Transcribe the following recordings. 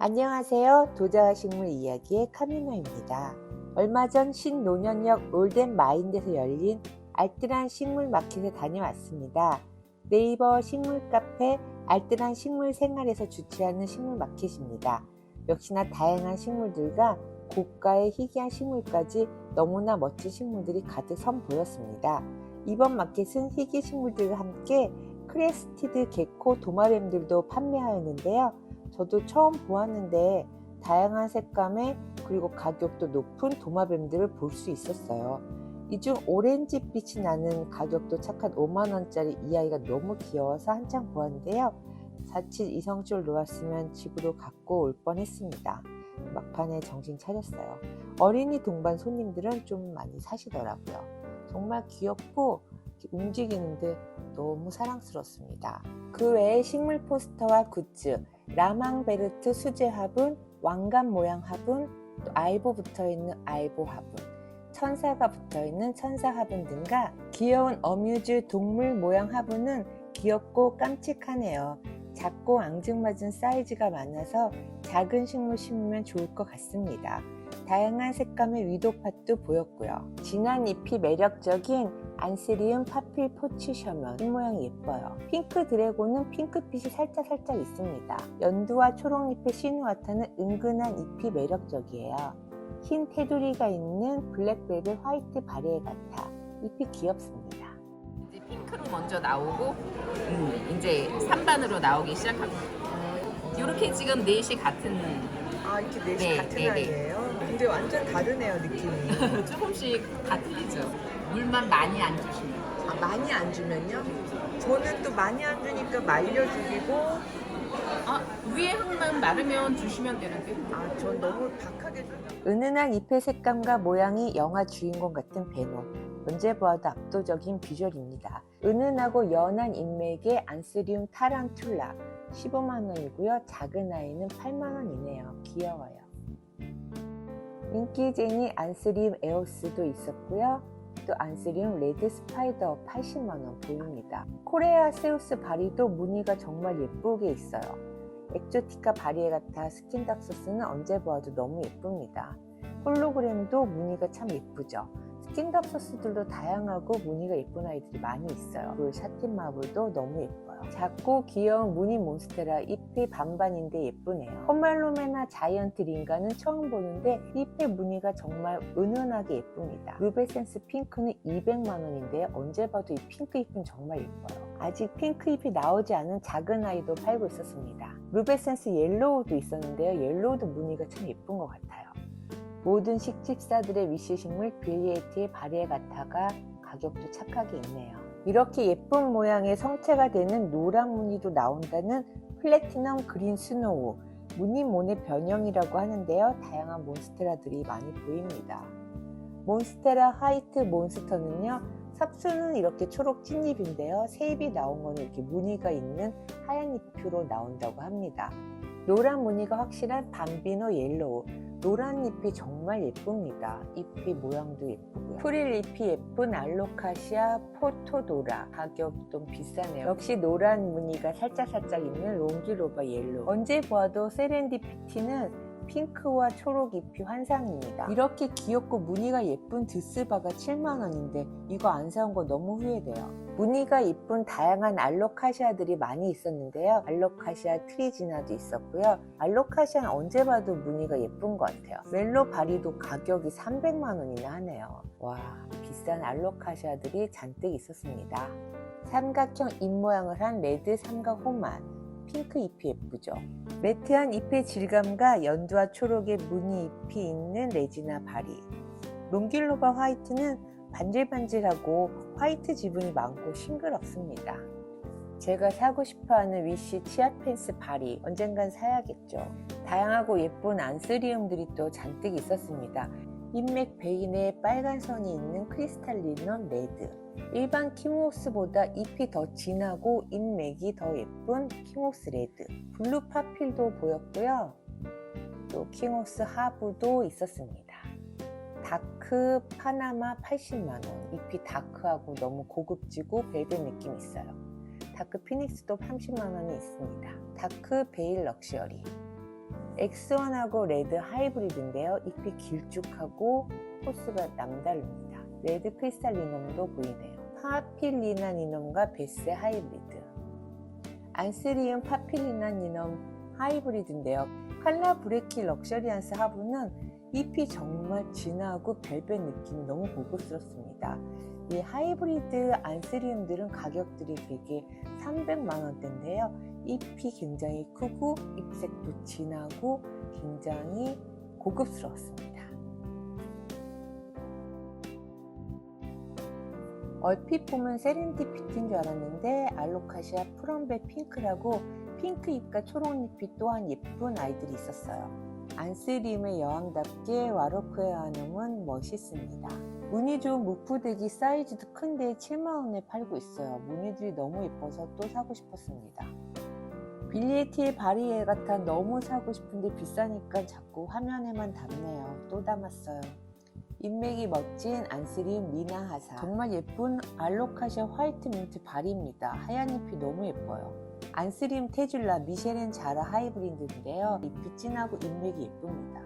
안녕하세요. 도자와 식물 이야기의 카미노입니다. 얼마 전 신노년역 올덴 마인드에서 열린 알뜰한 식물 마켓에 다녀왔습니다. 네이버 식물 카페 알뜰한 식물 생활에서 주최하는 식물 마켓입니다. 역시나 다양한 식물들과 고가의 희귀한 식물까지 너무나 멋진 식물들이 가득 선보였습니다. 이번 마켓은 희귀 식물들과 함께 크레스티드 개코 도마뱀들도 판매하였는데요. 저도 처음 보았는데 다양한 색감에 그리고 가격도 높은 도마뱀들을 볼 수 있었어요. 이 중 오렌지빛이 나는 가격도 착한 5만원짜리 이 아이가 너무 귀여워서 한창 보았는데요. 자칫 이성줄 놓았으면 집으로 갖고 올 뻔했습니다. 막판에 정신 차렸어요. 어린이 동반 손님들은 좀 많이 사시더라고요. 정말 귀엽고 움직이는데 너무 사랑스럽습니다. 그 외에 식물 포스터와 굿즈, 라망베르트 수제 화분, 왕관 모양 화분, 또 아이보 붙어 있는 아이보 화분, 천사가 붙어 있는 천사 화분 등과 귀여운 어뮤즈 동물 모양 화분은 귀엽고 깜찍하네요. 작고 앙증맞은 사이즈가 많아서 작은 식물 심으면 좋을 것 같습니다. 다양한 색감의 위도팟도 보였고요. 진한 잎이 매력적인 안스리움 파필 포치셔먼 이 모양이 예뻐요. 핑크 드래곤은 핑크빛이 살짝 살짝 있습니다. 연두와 초록잎의 시누아타는 은근한 잎이 매력적이에요. 흰 테두리가 있는 블랙벨벳 화이트 바리에 같아 잎이 귀엽습니다. 이제 핑크로 먼저 나오고 음, 이제 3반으로 나오기 시작합니다. 이렇게 지금 넷이 같은 아 이렇게 넷이 네, 같은 네, 네. 아이예요? 근데 완전 다르네요 느낌이. 조금씩 다 틀리죠. 물만 많이 안 주시면. 아, 많이 안 주면요? 저는 또 많이 안 주니까 말려주기고 아 위에 흙만 마르면 주시면 되는데. 아 전 너무 박하게 주 은은한 잎의 색감과 모양이 영화 주인공 같은 베놈. 언제 보아도 압도적인 비주얼입니다. 은은하고 연한 인맥의 안스리움 타란툴라 15만원이고요. 작은 아이는 8만원이네요. 귀여워요. 인기쟁이 안스리움 에오스도 있었고요. 또 안스리움 레드 스파이더 80만원 보입니다. 코레아 세우스 바리도 무늬가 정말 예쁘게 있어요. 엑조티카 바리에 같아 스킨닥소스는 언제 보아도 너무 예쁩니다. 홀로그램도 무늬가 참 예쁘죠. 스킨닥소스들도 다양하고 무늬가 예쁜 아이들이 많이 있어요. 그 샤틴 마블도 너무 예뻐요. 작고 귀여운 무늬 몬스테라 잎이 반반인데 예쁘네요. 홈말로메나 자이언트 링가는 처음 보는데 잎의 무늬가 정말 은은하게 예쁩니다. 루베센스 핑크는 200만원인데요. 언제 봐도 이 핑크 잎은 정말 예뻐요. 아직 핑크 잎이 나오지 않은 작은 아이도 팔고 있었습니다. 루베센스 옐로우도 있었는데요. 옐로우도 무늬가 참 예쁜 것 같아요. 모든 식집사들의 위시식물 빌리에티의 바리에 가타가 가격도 착하게 있네요. 이렇게 예쁜 모양의 성체가 되는 노랑 무늬도 나온다는 플래티넘 그린 스노우 무늬몬의 변형이라고 하는데요. 다양한 몬스테라들이 많이 보입니다. 몬스테라 화이트 몬스터는요. 삽수는 이렇게 초록 찐잎인데요. 새잎이 나온 거는 이렇게 무늬가 있는 하얀 잎으로 나온다고 합니다. 노란 무늬가 확실한 밤비노 옐로우 노란 잎이 정말 예쁩니다. 잎이 모양도 예쁘고요. 프릴 잎이 예쁜 알로카시아 포토도라 가격 좀 비싸네요. 역시 노란 무늬가 살짝살짝 있는 롱기로바 옐로우 언제 보아도 세렌디피티는 핑크와 초록 잎이 환상입니다. 이렇게 귀엽고 무늬가 예쁜 드스바가 7만원인데 이거 안 사온 거 너무 후회돼요. 무늬가 예쁜 다양한 알로카시아들이 많이 있었는데요. 알로카시아 트리지나도 있었고요. 알로카시아는 언제 봐도 무늬가 예쁜 것 같아요. 멜로 바리도 가격이 300만 원이나 하네요. 와 비싼 알로카시아들이 잔뜩 있었습니다. 삼각형 잎 모양을 한 레드 삼각 호만 핑크 잎이 예쁘죠. 매트한 잎의 질감과 연두와 초록의 무늬 잎이 있는 레지나 바리. 롱길로바 화이트는 반질반질하고 화이트 지분이 많고 싱그럽습니다. 제가 사고 싶어하는 위시 치아 펜스 바리 언젠간 사야겠죠. 다양하고 예쁜 안스리움들이 또 잔뜩 있었습니다. 잎맥 베인에 빨간 선이 있는 크리스탈 리넌 레드. 일반 키모스보다 잎이 더 진하고 잎맥이 더 예쁜 키모스 레드. 블루 파필도 보였고요. 또 킹호스 하브도 있었습니다. 다크 파나마 80만원. 잎이 다크하고 너무 고급지고 벨벳 느낌 있어요. 다크 피닉스도 30만원이 있습니다. 다크 베일 럭셔리. X1하고 레드 하이브리드인데요. 잎이 길쭉하고 호수가 남다릅니다. 레드 크리스탈리넘도 보이네요. 파필리나 니넘과 베스 하이브리드. 안스리움 파필리나 니넘 하이브리드인데요. 칼라 브레키 럭셔리안스 하부는 잎이 정말 진하고 벨벳 느낌이 너무 고급스럽습니다. 이 하이브리드 안스리움들은 가격들이 되게 300만 원대인데요. 잎이 굉장히 크고 잎색도 진하고 굉장히 고급스러웠습니다. 얼핏 보면 세렌디피티인 줄 알았는데 알로카시아 프롬베 핑크라고 핑크 잎과 초록 잎이 또한 예쁜 아이들이 있었어요. 안스림의 여왕답게 와로크의 한음은 멋있습니다. 무늬 좋은 무프대기 사이즈도 큰데 7만원에 팔고 있어요. 무늬들이 너무 예뻐서 또 사고 싶었습니다. 빌리에티의 바리에 같아 너무 사고 싶은데 비싸니까 자꾸 화면에만 담네요. 또 담았어요. 인맥이 멋진 안스림 미나하사 정말 예쁜 알로카시아 화이트 민트 바리입니다. 하얀 잎이 너무 예뻐요. 안스림 테줄라 미셸앤 자라 하이브리드인데요. 잎이 진하고 인맥이 예쁩니다.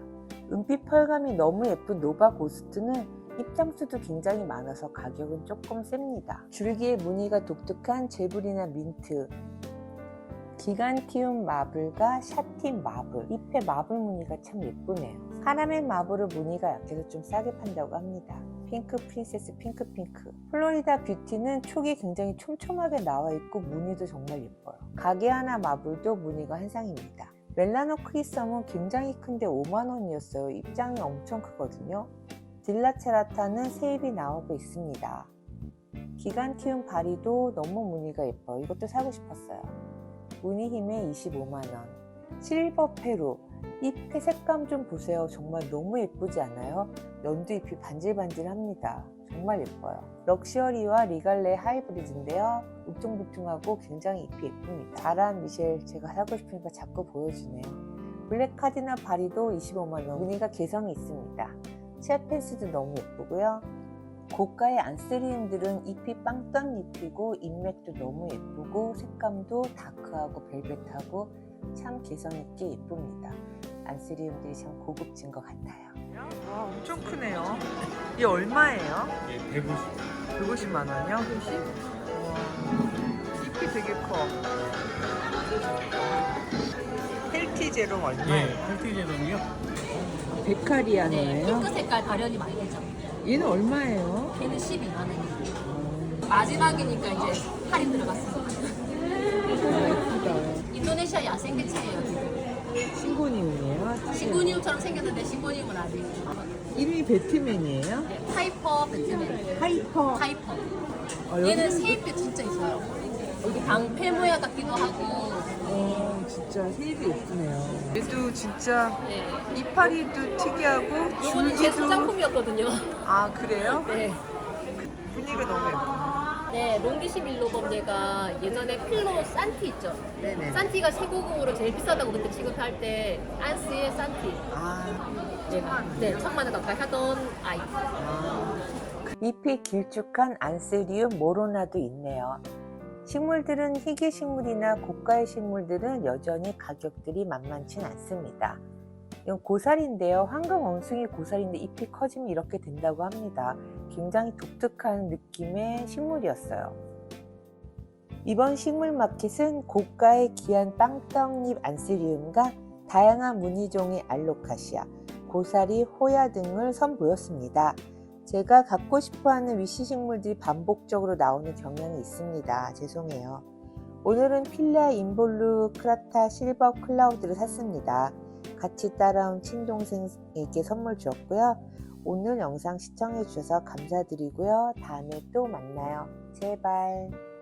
은빛 펄감이 너무 예쁜 노바 고스트는 입장수도 굉장히 많아서 가격은 조금 셉니다. 줄기의 무늬가 독특한 제블이나 민트, 기간티움 마블과 샤틴 마블. 잎의 마블 무늬가 참 예쁘네요. 카라멜 마블은 무늬가 약해서 좀 싸게 판다고 합니다. 핑크 프린세스 핑크 핑크. 플로리다 뷰티는 촉이 굉장히 촘촘하게 나와 있고 무늬도 정말 예뻐요. 가게 하나 마블도 무늬가 한 상입니다. 멜라노 크리썸은 굉장히 큰데 5만원이었어요. 입장이 엄청 크거든요. 딜라체라타는 세입이 나오고 있습니다. 기간티움 바리도 너무 무늬가 예뻐요. 이것도 사고 싶었어요 무늬 힘에 25만원. 실버 페루. 잎의 색감 좀 보세요. 정말 너무 예쁘지 않아요? 연두 잎이 반질반질합니다. 정말 예뻐요. 럭셔리와 리갈레 하이브리드인데요. 울퉁불퉁하고 굉장히 잎이 예쁩니다. 자란 미셸 제가 사고 싶으니까 자꾸 보여주네요. 블랙 카디나 바리도 25만원. 무늬가 개성이 있습니다. 첼펜스도 너무 예쁘고요. 고가의 안스리움들은 잎이 빵떡 잎이고 잎맥도 너무 예쁘고 색감도 다크하고 벨벳하고 참 개성있게 예쁩니다. 안스리움들이 참 고급진 것 같아요. 와 엄청 크네요. 이게 얼마예요? 예, 150. 150만 원이요? 150? 잎이 되게 커. 헬티 제로 예, 얼마예요? 헬티제동이요? 베카리아노예요? 핑크 색깔 발현이 많이 되죠. 얘는 얼마예요? 걔는 12만 원이에요. 마지막이니까 이제 할인 들어갔어요. 예쁘다. 인도네시아 야생개체예요 지금. 신고님이에요? 시고니움처럼 생겼는데 시고니움은 아니고. 이름이 배트맨이에요? 네, 하이퍼 배트맨. 하이퍼. 하이퍼. 어, 여기- 얘는 세입도 진짜 있어요. 여기 방패 모양 같기도 하고. 어, 진짜 세입이 예쁘네요. 얘도 진짜 네. 이파리도 특이하고 요거는 제 소장품이었거든요. 아 그래요? 네. 분위기가 너무 예뻐. 네, 롱기시 밀로범대가 예전에 필로 산티 있죠. 네네. 산티가 세고금으로 제일 비싸다고 그때 취급할 때 안스의 산티. 아, 네, 천만 원 가까이 하던 아이. 아. 잎이 길쭉한 안스리움 모로나도 있네요. 식물들은 희귀 식물이나 고가의 식물들은 여전히 가격들이 만만치 않습니다. 이건 고사리인데요. 황금 원숭이 고사리인데 잎이 커지면 이렇게 된다고 합니다. 굉장히 독특한 느낌의 식물이었어요. 이번 식물 마켓은 고가의 귀한 빵떡잎 안스리움과 다양한 무늬종의 알로카시아, 고사리, 호야 등을 선보였습니다. 제가 갖고 싶어 하는 위시 식물들이 반복적으로 나오는 경향이 있습니다. 죄송해요. 오늘은 필라 인볼루 크라타 실버 클라우드를 샀습니다. 같이 따라온 친동생에게 선물 주었고요. 오늘 영상 시청해주셔서 감사드리고요. 다음에 또 만나요. 제발.